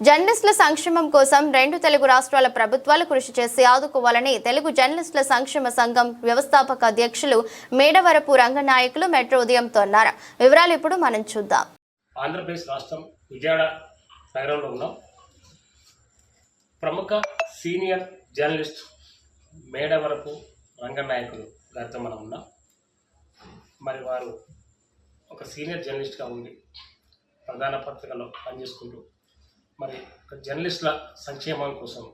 జర్నలిస్టుల సంక్షేమం కోసం రెండు తెలుగు రాష్ట్రాల ప్రభుత్వాలు కృషి చేసి ఆదుకోవాలని తెలుగు జర్నలిస్టుల సంక్షేమ సంఘం వ్యవస్థాపక అధ్యక్షులు మేడవరపు రంగనాయకులు మెట్రో ఉదయంతో అన్నారు. వివరాలు ఇప్పుడు మనం చూద్దాం. ఆంధ్రప్రదేశ్ రాష్ట్రం విజయవాడ నగరంలో ఉన్నాం. ప్రముఖ సీనియర్ జర్నలిస్ట్ మేడవరపు రంగనాయకులు గారితో మనం ఉన్నాం. మరి వారు ఒక సీనియర్ జర్నలిస్ట్గా ఉండి ప్రధాన పత్రికలో పనిచేసుకుంటూ మరి ఒక జర్నలిస్టుల సంక్షేమం కోసం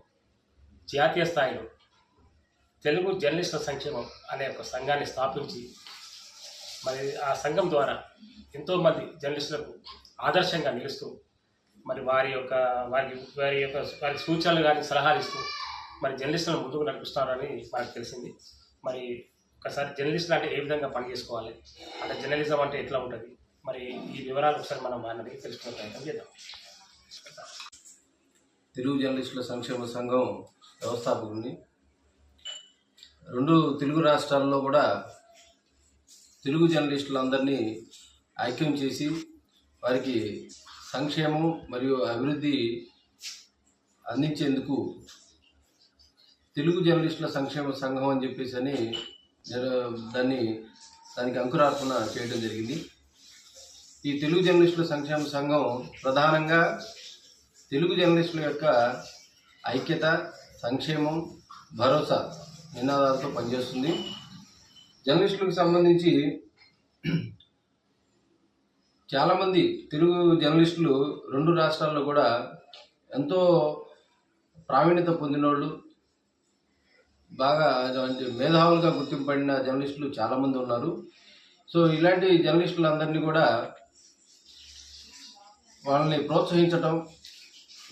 జాతీయ స్థాయిలో తెలుగు జర్నలిస్టుల సంక్షేమం అనే ఒక సంఘాన్ని స్థాపించి మరి ఆ సంఘం ద్వారా ఎంతోమంది జర్నలిస్టులకు ఆదర్శంగా నిలుస్తూ మరి వారి యొక్క వారికి వారి యొక్క వారి సూచనలు కానీ సలహాలు ఇస్తూ మరి జర్నలిస్టులను ముందుకు నడిపిస్తున్నారని మనకు తెలిసింది. మరి ఒకసారి జర్నలిస్టులు అంటే ఏ విధంగా పని చేసుకోవాలి అంటే జర్నలిజం అంటే ఎట్లా ఉంటుంది మరి ఈ వివరాలు ఒకసారి మనం వారిని తెలుసుకునే ప్రయత్నం చేద్దాం. తెలుగు జర్నలిస్టుల సంక్షేమ సంఘం వ్యవస్థాపకుడిని. రెండు తెలుగు రాష్ట్రాల్లో కూడా తెలుగు జర్నలిస్టులందరినీ ఐక్యం చేసి వారికి సంక్షేమం మరియు అభివృద్ధి అందించేందుకు తెలుగు జర్నలిస్టుల సంక్షేమ సంఘం అని చెప్పేసి అని దాన్ని దానికి అంకురార్పణ చేయడం జరిగింది. ఈ తెలుగు జర్నలిస్టుల సంక్షేమ సంఘం ప్రధానంగా తెలుగు జర్నలిస్టుల యొక్క ఐక్యత సంక్షేమం భరోసా నినాదాలతో పనిచేస్తుంది. జర్నలిస్టులకు సంబంధించి చాలామంది తెలుగు జర్నలిస్టులు రెండు రాష్ట్రాల్లో కూడా ఎంతో ప్రావీణ్యత పొందినోళ్ళు బాగా మేధావులుగా గుర్తింపబడిన జర్నలిస్టులు చాలామంది ఉన్నారు. సో ఇలాంటి జర్నలిస్టులందరినీ కూడా వాళ్ళని ప్రోత్సహించటం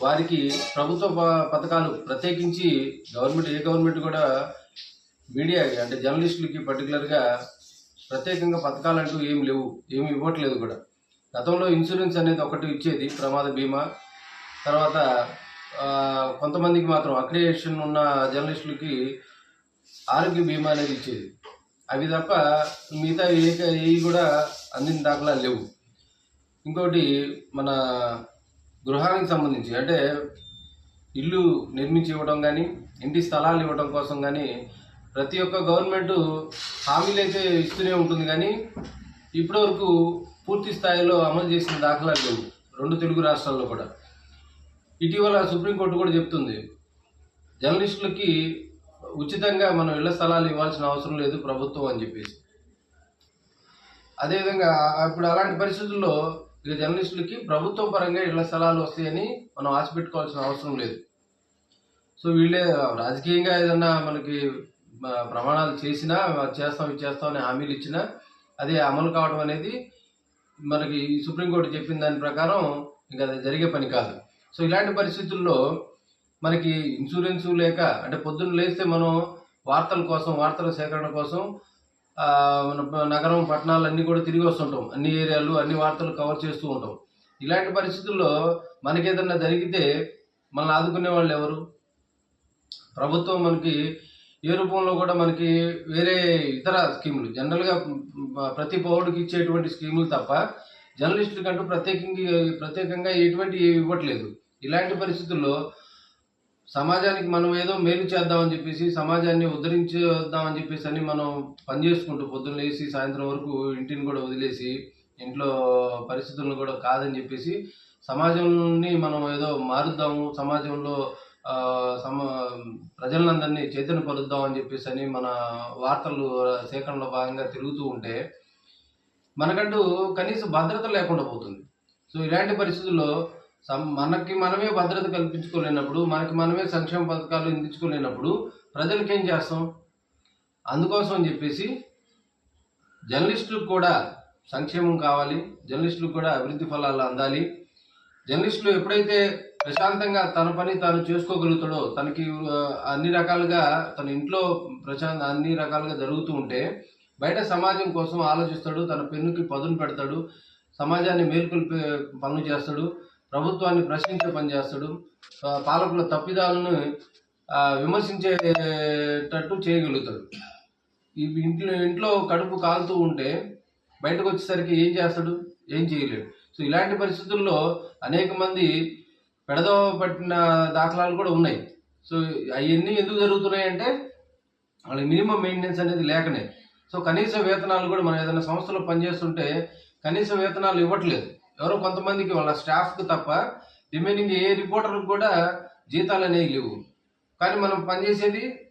వారికి ప్రభుత్వ ప- పథకాలు ప్రత్యేకించి గవర్నమెంట్ ఏ గవర్నమెంట్ కూడా మీడియా అంటే జర్నలిస్టులకి పర్టికులర్గా ప్రత్యేకంగా పథకాలు అంటూ ఏం లేవు ఏమి ఇవ్వట్లేదు కూడా. గతంలో ఇన్సూరెన్స్ అనేది ఒకటి ఇచ్చేది ప్రమాద బీమా. తర్వాత కొంతమందికి మాత్రం అక్రియేషన్ ఉన్న జర్నలిస్టులకి ఆరోగ్య బీమా అనేది ఇచ్చేది. అవి తప్ప మిగతా ఏ ఏవి కూడా అందిన దాఖలా లేవు. ఇంకోటి మన గృహానికి సంబంధించి అంటే ఇల్లు నిర్మించి ఇవ్వడం కానీ ఇంటి స్థలాలు ఇవ్వడం కోసం కానీ ప్రతి ఒక్క గవర్నమెంట్ హామీలు అయితే ఇస్తూనే ఉంటుంది కానీ ఇప్పటివరకు పూర్తి స్థాయిలో అమలు చేసిన దాఖలాలు లేవు రెండు తెలుగు రాష్ట్రాల్లో కూడా. ఇటీవల సుప్రీంకోర్టు కూడా చెప్తుంది జర్నలిస్టులకి ఉచితంగా మనం ఇళ్ళ స్థలాలు ఇవ్వాల్సిన అవసరం లేదు ప్రభుత్వం అని చెప్పేసి. అదేవిధంగా ఇప్పుడు అలాంటి పరిస్థితుల్లో ఇక జర్నలిస్టులకి ప్రభుత్వ పరంగా ఇళ్ళ స్థలాలు వస్తాయని మనం ఆశ పెట్టుకోవాల్సిన అవసరం లేదు. సో వీళ్ళే రాజకీయంగా ఏదన్నా మనకి ప్రమాణాలు చేసినా చేస్తాం ఇది చేస్తాం అని హామీలు ఇచ్చినా అది అమలు కావడం అనేది మనకి ఈ సుప్రీంకోర్టు చెప్పిన దాని ప్రకారం ఇంకా అది జరిగే పని కాదు. సో ఇలాంటి పరిస్థితుల్లో మనకి ఇన్సూరెన్స్ లేక అంటే పొద్దున్న లేస్తే మనం వార్తల కోసం వార్తల సేకరణ కోసం నగరం పట్టణాలు అన్నీ కూడా తిరిగి వస్తుంటాం. అన్ని ఏరియాలు అన్ని వార్తలు కవర్ చేస్తూ ఉంటాం. ఇలాంటి పరిస్థితుల్లో మనకేదన్నా జరిగితే మనల్ని ఆదుకునే వాళ్ళు ఎవరు? ప్రభుత్వం మనకి ఏ రూపంలో కూడా మనకి వేరే ఇతర స్కీములు జనరల్గా ప్రతి పౌరుడికి ఇచ్చేటువంటి స్కీములు తప్ప జర్నలిస్టులకంటూ ప్రత్యేకంగా ప్రత్యేకంగా ఎటువంటి ఇవ్వట్లేదు. ఇలాంటి పరిస్థితుల్లో సమాజానికి మనం ఏదో మేలు చేద్దామని చెప్పేసి సమాజాన్ని ఉద్ధరించేద్దామని చెప్పేసి అని మనం పనిచేసుకుంటూ పొద్దున్న లేసి సాయంత్రం వరకు ఇంటిని కూడా వదిలేసి ఇంట్లో పరిస్థితులను కూడా కాదని చెప్పేసి సమాజంని మనం ఏదో మారుద్దాము సమాజంలో సమ ప్రజలందరినీ చైతన్యపరుద్దాం అని చెప్పేసి అని మన వార్తలు సేకరణలో భాగంగా తిరుగుతూ ఉంటే మనకంటూ కనీస భద్రత లేకుండా పోతుంది. సో ఇలాంటి పరిస్థితుల్లో మనకి మనమే భద్రత కల్పించుకోలేనప్పుడు మనకి మనమే సంక్షేమ పథకాలు అందించుకోలేనప్పుడు ప్రజలకు ఏం చేస్తాం? అందుకోసం అని చెప్పేసి జర్నలిస్టులకు కూడా సంక్షేమం కావాలి జర్నలిస్టులకు కూడా అభివృద్ధి ఫలాలు అందాలి. జర్నలిస్టులు ఎప్పుడైతే ప్రశాంతంగా తన పని తాను చేసుకోగలుగుతాడో తనకి అన్ని రకాలుగా తన ఇంట్లో ప్రశాంత అన్ని రకాలుగా జరుగుతూ ఉంటే బయట సమాజం కోసం ఆలోచిస్తాడు తన పెన్నుకి పదును పెడతాడు సమాజాన్ని మేల్కొల్పే పనులు చేస్తాడు. ప్రభుత్వాన్ని ప్రశ్నించే పనిచేస్తాడు పాలకుల తప్పిదాలను విమర్శించేటట్టు చేయగలుగుతాడు. ఇంట్లో ఇంట్లో కడుపు కాలుతూ ఉంటే బయటకు వచ్చేసరికి ఏం చేస్తాడు? ఏం చేయలేడు. సో ఇలాంటి పరిస్థితుల్లో అనేక మంది పెడదవ పట్టిన దాఖలాలు కూడా ఉన్నాయి. సో అవన్నీ ఎందుకు జరుగుతున్నాయి అంటే వాళ్ళకి మినిమం మెయింటెనెన్స్ అనేది లేకనే. సో కనీస వేతనాలు కూడా మనం ఏదైనా సంస్థలో పనిచేస్తుంటే కనీస వేతనాలు ఇవ్వట్లేదు. ఎవరో కొంతమందికి వాళ్ళ స్టాఫ్కి తప్ప రిమైనింగ్ ఏ రిపోర్టర్కి కూడా జీతాలు అనేవి లేవు. కానీ మనం పనిచేసేది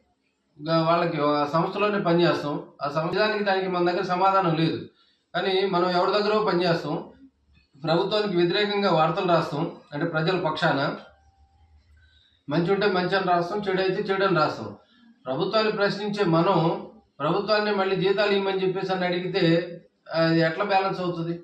వాళ్ళకి ఆ సంస్థలోనే పనిచేస్తాం. ఆ సంస్థానికి దానికి మన దగ్గర సమాధానం లేదు. కానీ మనం ఎవరి దగ్గర పనిచేస్తాం. ప్రభుత్వానికి వ్యతిరేకంగా వార్తలు రాస్తాం. అంటే ప్రజల పక్షాన. మంచి ఉంటే మంచి అని రాస్తాం చెడు అయితే చెడు అని రాస్తాం. ప్రభుత్వాన్ని ప్రశ్నించే మనం ప్రభుత్వాన్ని మళ్ళీ జీతాలు ఇవ్వమని చెప్పేసి అని అడిగితే అది ఎట్లా బ్యాలెన్స్ అవుతుంది?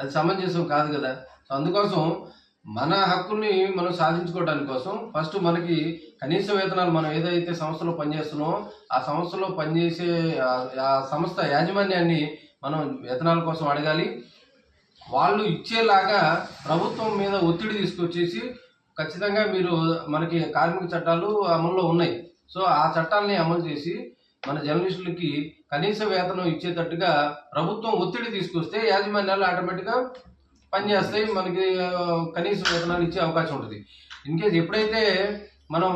అది సమంజసం కాదు కదా. సో అందుకోసం మన హక్కుల్ని మనం సాధించుకోవడానికి కోసం ఫస్ట్ మనకి కనీస వేతనాలు మనం ఏదైతే సంస్థలో పనిచేస్తున్నామో ఆ సంస్థలో పనిచేసే ఆ- సంస్థ యాజమాన్యాన్ని మనం వేతనాల కోసం అడగాలి. వాళ్ళు ఇచ్చేలాగా ప్రభుత్వం మీద ఒత్తిడి తీసుకొచ్చేసి ఖచ్చితంగా మీరు మనకి కార్మిక చట్టాలు అమల్లో ఉన్నాయి. సో ఆ చట్టాలని అమలు చేసి మన జర్నలిస్టులకి కనీస వేతనం ఇచ్చేటట్టుగా ప్రభుత్వం ఒత్తిడి తీసుకొస్తే యాజమాన్యాలు ఆటోమేటిక్గా పనిచేస్తాయి మనకి కనీస వేతనాలు ఇచ్చే అవకాశం ఉంటుంది. ఇన్ కేస్ ఎప్పుడైతే మనం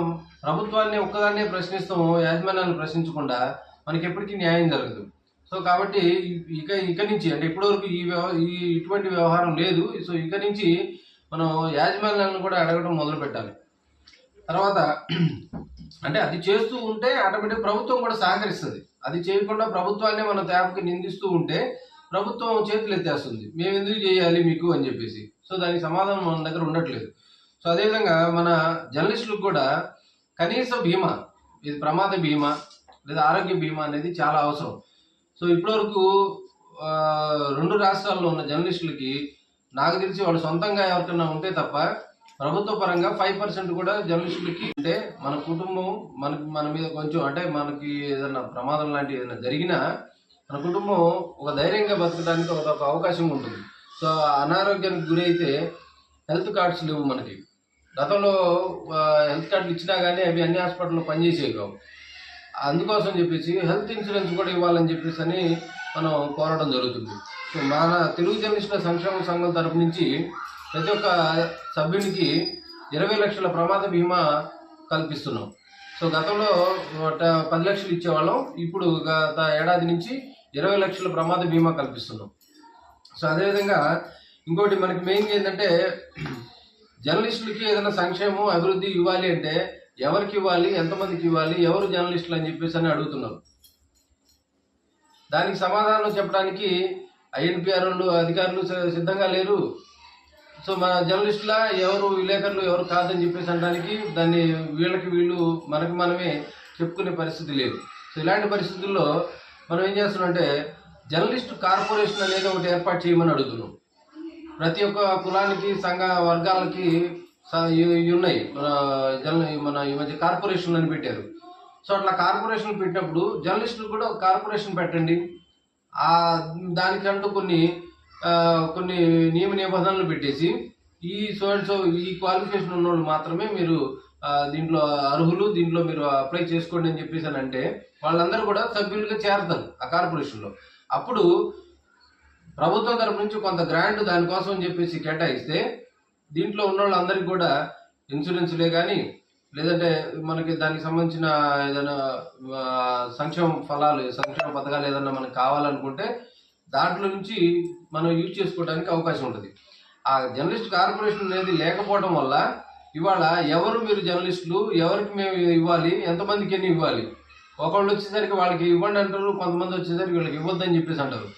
ప్రభుత్వాన్ని ఒక్కదాన్నే ప్రశ్నిస్తామో యాజమాన్యాన్ని ప్రశ్నించకుండా మనకి ఎప్పటికీ న్యాయం జరగదు. సో కాబట్టి ఇక ఇక నుంచి అంటే ఇప్పటివరకు ఈ ఈ ఇటువంటి వ్యవహారం లేదు. సో ఇక నుంచి మనం యాజమాన్యాలను కూడా అడగడం మొదలు పెట్టాలి. తర్వాత అంటే అది చేస్తూ ఉంటే ఆటోమేటిక్ ప్రభుత్వం కూడా సహకరిస్తుంది. అది చేయకుండా ప్రభుత్వాన్ని మన తేపకి నిందిస్తూ ఉంటే ప్రభుత్వం చేతులు ఎత్తేస్తుంది. మేము ఎందుకు చేయాలి మీకు అని చెప్పేసి. సో దానికి సమాధానం మన దగ్గర ఉండట్లేదు. సో అదేవిధంగా మన జర్నలిస్టులకు కూడా కనీస బీమా ఇది ప్రమాద బీమా లేదా ఆరోగ్య బీమా అనేది చాలా అవసరం. సో ఇప్పటివరకు రెండు రాష్ట్రాల్లో ఉన్న జర్నలిస్టులకి నాకు తెలిసి వాళ్ళు సొంతంగా ఎవరికైనా ఉంటే తప్ప ప్రభుత్వ పరంగా ఫైవ్ పర్సెంట్ కూడా జర్నలిస్టులకి అంటే మన కుటుంబం మనకి మన మీద కొంచెం అంటే మనకి ఏదైనా ప్రమాదం లాంటి ఏదైనా జరిగినా మన కుటుంబం ఒక ధైర్యంగా బతకడానికి ఒక అవకాశం ఉంటుంది. సో అనారోగ్యానికి గురైతే హెల్త్ కార్డ్స్ లేవు మనకి. గతంలో హెల్త్ కార్డులు ఇచ్చినా కానీ అవి అన్ని హాస్పిటల్లో పనిచేసేవి కావు. అందుకోసం చెప్పేసి హెల్త్ ఇన్సూరెన్స్ కూడా ఇవ్వాలని చెప్పేసి అని మనం కోరడం జరుగుతుంది. సో మన తెలుగు జర్నలిస్టుల సంక్షేమ సంఘం తరపు నుంచి ప్రతి ఒక్క సభ్యునికి ఇరవై లక్షల ప్రమాద బీమా కల్పిస్తున్నాం. సో గతంలో పది లక్షలు ఇచ్చేవాళ్ళం ఇప్పుడు గత ఏడాది నుంచి ఇరవై లక్షల ప్రమాద బీమా కల్పిస్తున్నాం. సో అదేవిధంగా ఇంకోటి మనకి మెయిన్ ఏంటంటే జర్నలిస్టులకి ఏదైనా సంక్షేమం అభివృద్ధి ఇవ్వాలి అంటే ఎవరికి ఇవ్వాలి ఎంతమందికి ఇవ్వాలి ఎవరు జర్నలిస్టులు అని చెప్పేసి అని అడుగుతున్నారు. దానికి సమాధానం చెప్పడానికి ఐఎన్పిఆర్ అధికారులు సిద్ధంగా లేరు. సో మన జర్నలిస్టుల ఎవరు విలేకరులు ఎవరు కాదని చెప్పేసి అనడానికి దాన్ని వీళ్ళకి వీళ్ళు మనకి మనమే చెప్పుకునే పరిస్థితి లేదు. సో ఇలాంటి పరిస్థితుల్లో మనం ఏం చేస్తున్నామంటే జర్నలిస్ట్ కార్పొరేషన్ అనేది ఒకటి ఏర్పాటు చేయమని అడుగుతున్నాం. ప్రతి ఒక్క కులానికి సంఘ వర్గాలకి ఉన్నాయి. మన జర్న మన ఈ మధ్య కార్పొరేషన్లు అని పెట్టారు. సో అట్లా కార్పొరేషన్ పెట్టినప్పుడు జర్నలిస్టులు కూడా కార్పొరేషన్ పెట్టండి. దానికంటూ కొన్ని కొన్ని నియమ నిబంధనలు పెట్టేసి ఈ సో అండ్ సో ఈ క్వాలిఫికేషన్ ఉన్న వాళ్ళు మాత్రమే మీరు దీంట్లో అర్హులు దీంట్లో మీరు అప్లై చేసుకోండి అని చెప్పేసి అని అంటే వాళ్ళందరూ కూడా సభ్యులుగా చేరతారు ఆ కార్పొరేషన్లో. అప్పుడు ప్రభుత్వం తరపు నుంచి కొంత గ్రాంట్ దానికోసం అని చెప్పేసి కేటాయిస్తే దీంట్లో ఉన్న వాళ్ళందరికీ కూడా ఇన్సూరెన్స్లే కానీ లేదంటే మనకి దానికి సంబంధించిన ఏదైనా సంక్షేమ ఫలాలు సంక్షేమ పథకాలు ఏదైనా మనకు కావాలనుకుంటే దాంట్లో నుంచి మనం యూజ్ చేసుకోవడానికి అవకాశం ఉంటుంది. ఆ జర్నలిస్ట్ కార్పొరేషన్ అనేది లేకపోవడం వల్ల ఇవాళ ఎవరు మీరు జర్నలిస్టులు ఎవరికి మేము ఇవ్వాలి ఎంతమందికి ఎన్ని ఇవ్వాలి? ఒకళ్ళు వచ్చేసరికి వాళ్ళకి ఇవ్వండి అంటారు కొంతమంది వచ్చేసరికి వీళ్ళకి ఇవ్వద్దని చెప్పేసి అంటారు.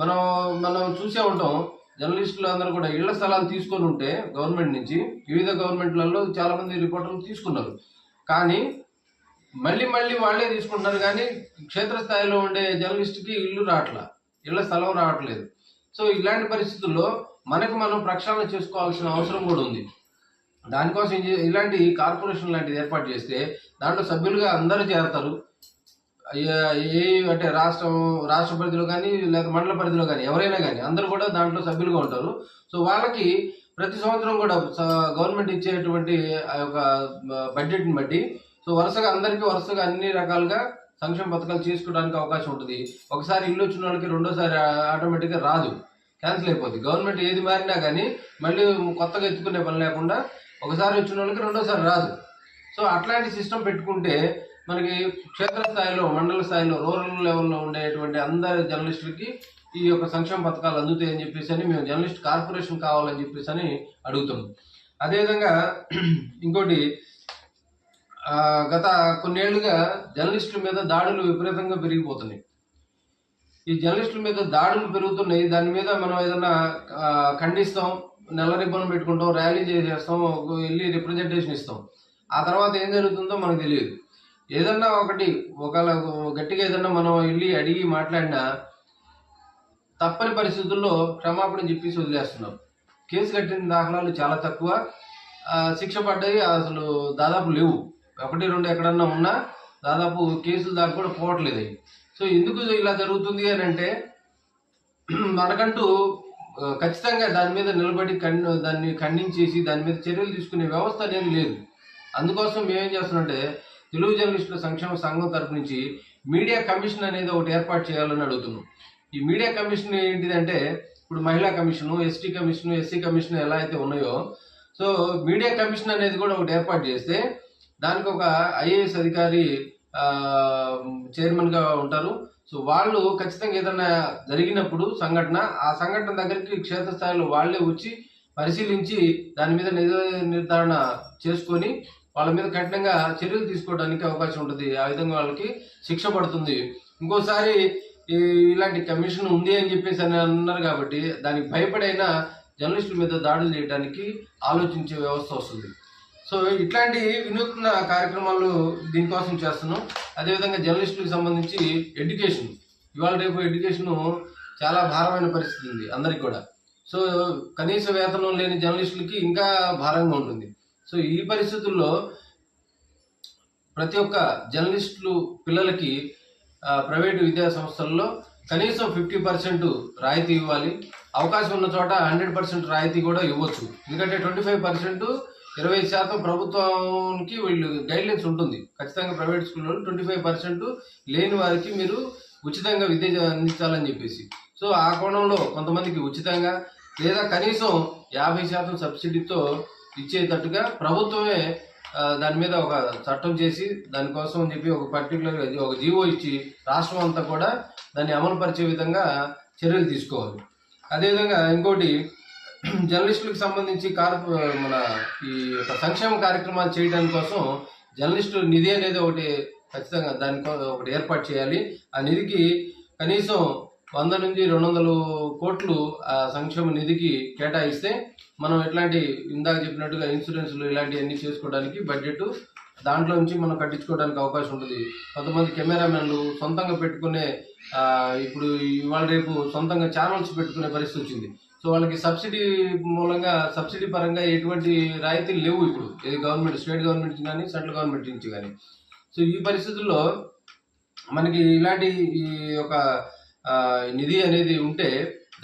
మనం మనం చూసే ఉంటాం జర్నలిస్టులు అందరూ కూడా ఇళ్ళ స్థలాలు తీసుకొని ఉంటే గవర్నమెంట్ నుంచి వివిధ గవర్నమెంట్లలో చాలామంది రిపోర్టర్లు తీసుకున్నారు. కానీ మళ్ళీ మళ్ళీ వాళ్ళే తీసుకుంటున్నారు కానీ క్షేత్రస్థాయిలో ఉండే జర్నలిస్ట్కి ఇల్లు రావట్లా. ఇళ్ళ స్థలం రావట్లేదు. సో ఇలాంటి పరిస్థితుల్లో మనకు మనం ప్రక్షాళన చేసుకోవాల్సిన అవసరం కూడా ఉంది. దానికోసం ఇలాంటి కార్పొరేషన్ లాంటిది ఏర్పాటు చేస్తే దాంట్లో సభ్యులుగా అందరూ చేరతారు. ఏ- అంటే రాష్ట్రం రాష్ట్ర పరిధిలో కానీ లేక మండల పరిధిలో కానీ ఎవరైనా కానీ అందరూ కూడా దాంట్లో సభ్యులుగా ఉంటారు. సో వాళ్ళకి ప్రతి సంవత్సరం కూడా గవర్నమెంట్ ఇచ్చేటువంటి ఆ యొక్క బడ్జెట్ని బట్టి సో వరుసగా అందరికీ వరుసగా అన్ని రకాలుగా సంక్షేమ పథకాలు చేసుకోవడానికి అవకాశం ఉంటుంది. ఒకసారి ఇల్లు వచ్చిన వాళ్ళకి రెండోసారి ఆటోమేటిక్గా రాదు. క్యాన్సిల్ అయిపోద్ది. గవర్నమెంట్ ఏది మారినా కానీ మళ్ళీ కొత్తగా ఎత్తుకునే పని లేకుండా ఒకసారి వచ్చిన వాళ్ళకి రెండోసారి రాదు. సో అట్లాంటి సిస్టమ్ పెట్టుకుంటే మనకి క్షేత్రస్థాయిలో మండల స్థాయిలో రూరల్ లెవెల్లో ఉండేటువంటి అందరి జర్నలిస్టులకి ఈ యొక్క సంక్షేమ పథకాలు అందుతాయని చెప్పేసి అని మేము జర్నలిస్ట్ కార్పొరేషన్ కావాలని చెప్పేసి అని అడుగుతున్నాం. అదేవిధంగా ఇంకోటి గత కొన్నేళ్ళుగా జర్నలిస్టుల మీద దాడులు విపరీతంగా పెరిగిపోతున్నాయి. ఈ జర్నలిస్టుల మీద దాడులు పెరుగుతున్నాయి. దాని మీద మనం ఏదైనా ఖండిస్తాం నెల రిబ్బన్ పెట్టుకుంటాం ర్యాలీ చేసేస్తాం వెళ్ళి రిప్రజెంటేషన్ ఇస్తాం. ఆ తర్వాత ఏం జరుగుతుందో మనకు తెలియదు. ఏదన్నా ఒకటి ఒకవేళ గట్టిగా ఏదన్నా మనం వెళ్ళి అడిగి మాట్లాడినా తప్పని పరిస్థితుల్లో క్షమాపణ చెప్పేసి వదిలేస్తున్నాం. కేసు కట్టిన దాఖలాలు చాలా తక్కువ. శిక్ష పడ్డవి అసలు దాదాపు లేవు. ఒకటి రెండు ఎక్కడన్నా ఉన్నా దాదాపు కేసులు దాకా కూడా పోవట్లేదు. సో ఎందుకు ఇలా జరుగుతుంది అని అంటే మనకంటూ ఖచ్చితంగా దాని మీద నిలబడి కన్ను దాన్ని ఖండించేసి దాని మీద చర్యలు తీసుకునే వ్యవస్థ అనేది లేదు. అందుకోసం మేమేం చేస్తున్నామంటే తెలుగు జర్నలిస్టుల సంక్షేమ సంఘం తరపు నుంచి మీడియా కమిషన్ అనేది ఒకటి ఏర్పాటు చేయాలని అడుగుతున్నాం. ఈ మీడియా కమిషన్ ఏంటిదంటే ఇప్పుడు మహిళా commission ST commission SC commission ఎలా అయితే ఉన్నాయో సో మీడియా కమిషన్ అనేది కూడా ఒకటి ఏర్పాటు చేస్తే దానికి ఒక ఐఏఎస్ అధికారి చైర్మన్గా చైర్మన్గా ఉంటారు. సో వాళ్ళు ఖచ్చితంగా ఏదైనా జరిగినప్పుడు సంఘటన ఆ సంఘటన దగ్గరికి క్షేత్రస్థాయిలో వాళ్ళే వచ్చి పరిశీలించి దాని మీద నిజ నిర్ధారణ చేసుకొని వాళ్ళ మీద కఠినంగా చర్యలు తీసుకోవడానికి అవకాశం ఉంటుంది. ఆ విధంగా వాళ్ళకి శిక్ష పడుతుంది. ఇంకోసారి ఇలాంటి కమిషన్ ఉంది అని చెప్పేసి అని అన్నారు కాబట్టి దానికి భయపడైనా జర్నలిస్టుల మీద దాడులు చేయడానికి ఆలోచించే వ్యవస్థ వస్తుంది. సో ఇట్లాంటి వినూత్న కార్యక్రమాలు దీనికోసం చేస్తున్నాం. అదేవిధంగా జర్నలిస్టులకు సంబంధించి ఎడ్యుకేషన్. ఇవాళ రేపు ఎడ్యుకేషన్ చాలా భారమైన పరిస్థితి ఉంది అందరికి కూడా. సో కనీస వేతనం లేని జర్నలిస్టులకి ఇంకా భారంగా ఉంటుంది. సో ఈ పరిస్థితుల్లో ప్రతి ఒక్క జర్నలిస్టులు పిల్లలకి ప్రైవేటు విద్యా సంస్థల్లో కనీసం ఫిఫ్టీ పర్సెంట్ రాయితీ ఇవ్వాలి. అవకాశం ఉన్న చోట హండ్రెడ్ పర్సెంట్ రాయితీ కూడా ఇవ్వచ్చు. ఎందుకంటే ట్వంటీ ఫైవ్ పర్సెంట్ ఇరవై శాతం ప్రభుత్వానికి వీళ్ళు గైడ్లైన్స్ ఉంటుంది. ఖచ్చితంగా ప్రైవేట్ స్కూల్లో ట్వంటీ ఫైవ్ పర్సెంట్ లేని వారికి మీరు ఉచితంగా విద్య అందించాలని చెప్పేసి. సో ఆ కోణంలో కొంతమందికి ఉచితంగా లేదా కనీసం యాభై శాతం సబ్సిడీతో ఇచ్చేటట్టుగా ప్రభుత్వమే దాని మీద ఒక చట్టం చేసి దానికోసం అని చెప్పి ఒక పర్టికులర్ ఒక జీవో ఇచ్చి రాష్ట్రం అంతా కూడా దాన్ని అమలు పరిచే విధంగా చర్యలు తీసుకోవాలి. అదేవిధంగా ఇంకోటి జర్నలిస్టులకు సంబంధించి కార్ మన ఈ యొక్క సంక్షేమ కార్యక్రమాలు చేయడం కోసం జర్నలిస్టు నిధి అనేది ఒకటి ఖచ్చితంగా దానికో ఒకటి ఏర్పాటు చేయాలి. ఆ నిధికి కనీసం వంద నుంచి రెండు వందలు కోట్లు ఆ సంక్షేమ నిధికి కేటాయిస్తే మనం ఎట్లాంటి ఇందాక చెప్పినట్టుగా ఇన్సూరెన్స్లు ఇలాంటివన్నీ చేసుకోవడానికి బడ్జెట్ దాంట్లో నుంచి మనం కట్టించుకోవడానికి అవకాశం ఉంటుంది. కొంతమంది కెమెరామెన్లు సొంతంగా పెట్టుకునే ఇప్పుడు ఇవాళ రేపు సొంతంగా ఛానల్స్ పెట్టుకునే పరిస్థితి వచ్చింది. సో వాళ్ళకి సబ్సిడీ మూలంగా సబ్సిడీ పరంగా ఎటువంటి రాయితీలు లేవు ఇప్పుడు. ఇది గవర్నమెంట్ స్టేట్ గవర్నమెంట్ నుంచి కానీ సెంట్రల్ గవర్నమెంట్ నుంచి కానీ. సో ఈ పరిస్థితుల్లో మనకి ఇలాంటి ఈ యొక్క నిధి అనేది ఉంటే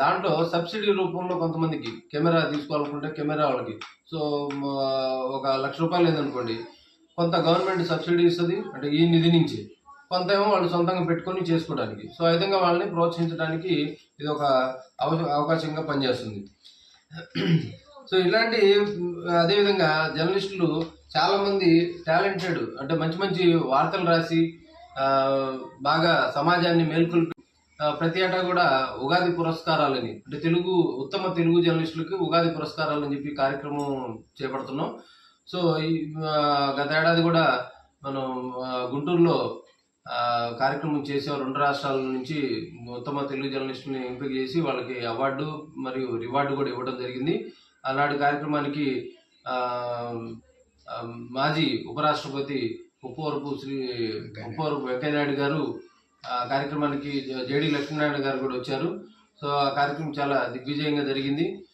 దాంట్లో సబ్సిడీ రూపంలో కొంతమందికి కెమెరా తీసుకోవాలనుకుంటే కెమెరా వాళ్ళకి. సో ఒక లక్ష రూపాయలు లేదనుకోండి కొంత గవర్నమెంట్ సబ్సిడీ ఇస్తుంది. అంటే ఈ నిధి నుంచి. కొంత ఏమో వాళ్ళు సొంతంగా పెట్టుకొని చేసుకోవడానికి. సో ఆ విధంగా వాళ్ళని ప్రోత్సహించడానికి ఇది ఒక అవ- అవకాశంగా పనిచేస్తుంది. సో ఇలాంటి అదేవిధంగా జర్నలిస్టులు చాలామంది టాలెంటెడ్ అంటే మంచి మంచి వార్తలు రాసి బాగా సమాజాన్ని మేల్కొల్పి ప్రతి ఏటా కూడా ఉగాది పురస్కారాలని అంటే తెలుగు ఉత్తమ తెలుగు జర్నలిస్టులకి ఉగాది పురస్కారాలని చెప్పి కార్యక్రమం చేపడుతున్నాం. సో ఈ గత ఏడాది కూడా మనం గుంటూరులో కార్యక్రమం చేసే రెండు రాష్ట్రాల నుంచి ఉత్తమ తెలుగు జర్నలిస్టుని ఎంపిక చేసి వాళ్ళకి అవార్డు మరియు రివార్డు కూడా ఇవ్వడం జరిగింది. అలాంటి కార్యక్రమానికి మాజీ ఉపరాష్ట్రపతి ఉప్పవరపు శ్రీ ఉప్పవరపు వెంకయ్యనాయుడు గారు ఆ కార్యక్రమానికి జేడి లక్ష్మీనారాయణ గారు కూడా వచ్చారు. సో ఆ కార్యక్రమం చాలా దిగ్విజయంగా జరిగింది.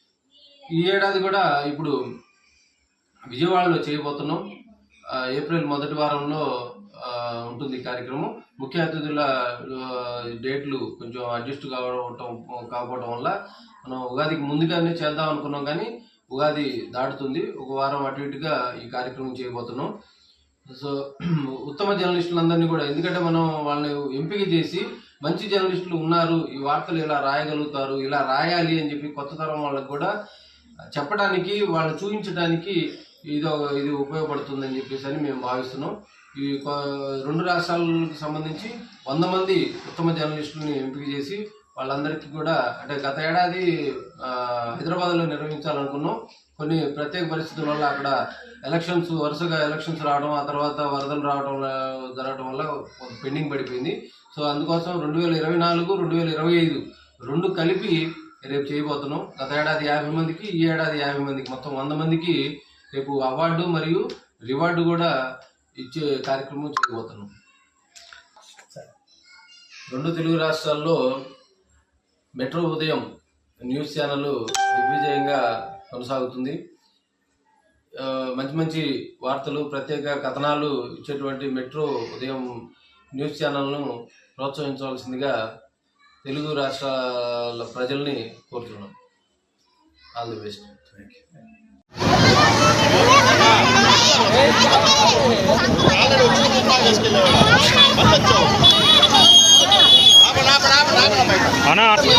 ఈ ఏడాది కూడా ఇప్పుడు విజయవాడలో చేయబోతున్నాం. ఏప్రిల్ మొదటి వారంలో ఉంటుంది కార్యక్రమం. ముఖ్య అతిథుల డేట్లు కొంచెం అడ్జస్ట్ కావడం కాకపోవడం వల్ల మనం ఉగాదికి ముందుగానే చేద్దాం అనుకున్నాం కానీ ఉగాది దాటుతుంది. ఒక వారం అటు ఇటుగా ఈ కార్యక్రమం చేయబోతున్నాం. సో ఉత్తమ జర్నలిస్టులందరినీ కూడా ఎందుకంటే మనం వాళ్ళని ఎంపిక చేసి మంచి జర్నలిస్టులు ఉన్నారు ఈ వార్తలు ఇలా రాయగలుగుతారు ఇలా రాయాలి అని చెప్పి కొత్త తరం వాళ్ళకు కూడా చెప్పడానికి వాళ్ళని చూపించడానికి ఇది ఇది ఉపయోగపడుతుందని చెప్పేసి అని మేము భావిస్తున్నాం. ఈ రెండు రాష్ట్రాలకు సంబంధించి వంద మంది ఉత్తమ జర్నలిస్టులని ఎంపిక చేసి వాళ్ళందరికీ కూడా అంటే గత ఏడాది హైదరాబాద్లో నిర్వహించాలనుకున్నాం. కొన్ని ప్రత్యేక పరిస్థితుల వల్ల అక్కడ ఎలక్షన్స్ వరుసగా ఎలక్షన్స్ రావడం ఆ తర్వాత వరదలు రావడం జరగడం వల్ల పెండింగ్ పడిపోయింది. సో అందుకోసం రెండు వేల ఇరవై నాలుగు రెండు వేల ఇరవై ఐదు రెండు కలిపి రేపు చేయబోతున్నాం. గత ఏడాది యాభై మందికి ఈ ఏడాది యాభై మందికి మొత్తం వంద మందికి రేపు అవార్డు మరియు రివార్డు కూడా ఇచ్చే కార్యక్రమం చేయబోతున్నాం. రెండు తెలుగు రాష్ట్రాల్లో మెట్రో ఉదయం న్యూస్ ఛానల్ దిగ్విజయంగా కొనసాగుతుంది. మంచి మంచి వార్తలు ప్రత్యేక కథనాలు ఇచ్చేటువంటి మెట్రో ఉదయం న్యూస్ ఛానల్ను ప్రోత్సహించవలసిందిగా తెలుగు రాష్ట్రాల ప్రజల్ని కోరుతున్నాం. All the best. Thank you అన్నా. వస్తే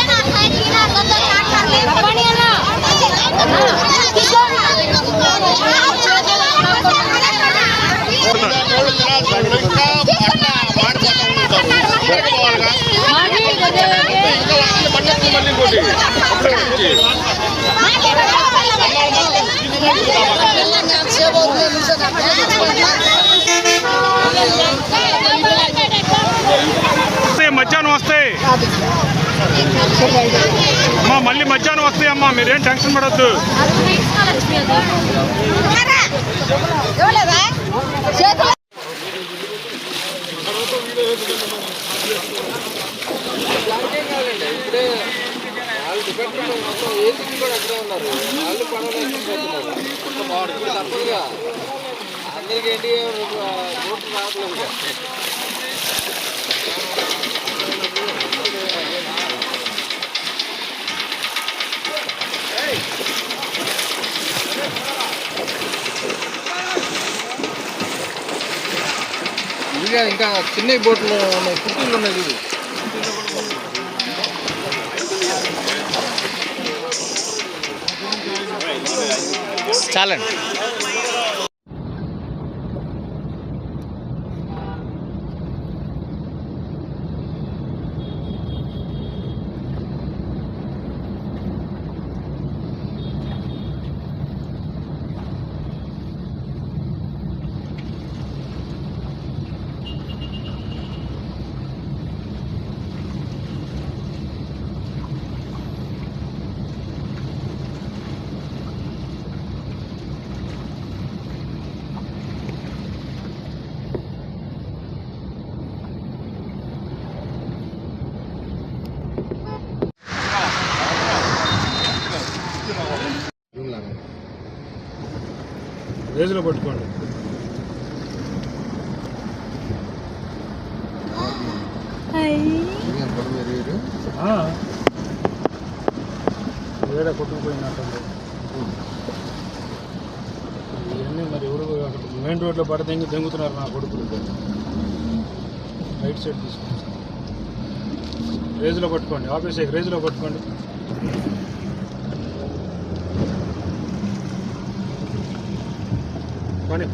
మధ్యాహ్నం వస్తాయి అమ్మా మళ్ళీ మధ్యాహ్నం వస్తాయి అమ్మా మీరేం టెన్షన్ పడద్దు. ఇప్పుడే వాళ్ళు డిపార్ట్మెంట్ మొత్తం ఏసీ కూడా అక్కడే ఉన్నారు. వాళ్ళు పడవలేకపోతున్నారు ఇప్పుడు తప్పదుగా అందరికి ఏంటి ఓట్లు రావట్లేదు ఇంకా చిన్న బోట్లు ఉన్నాయి కుర్చీలు ఉన్నాయి చూడు రేజులో పట్టుకోండి. ఆ. వేరే కొట్టుకుపోయినట్టుంది. ఇవన్నీ మరి ఎవరు అక్కడ మెయిన్ రోడ్లో పడితే ఇంక దెంగుతున్నారు నా కొడుకులు. రైట్ సైడ్ తీసుకోండి రేజులో పట్టుకోండి. ఆఫీస్ రేజులో పట్టుకోండి. పని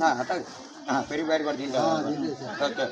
నాలుగు బయటలు ఇవ్వమ్మా ఆ, వేసేయండి. ఆ, అట్లాగే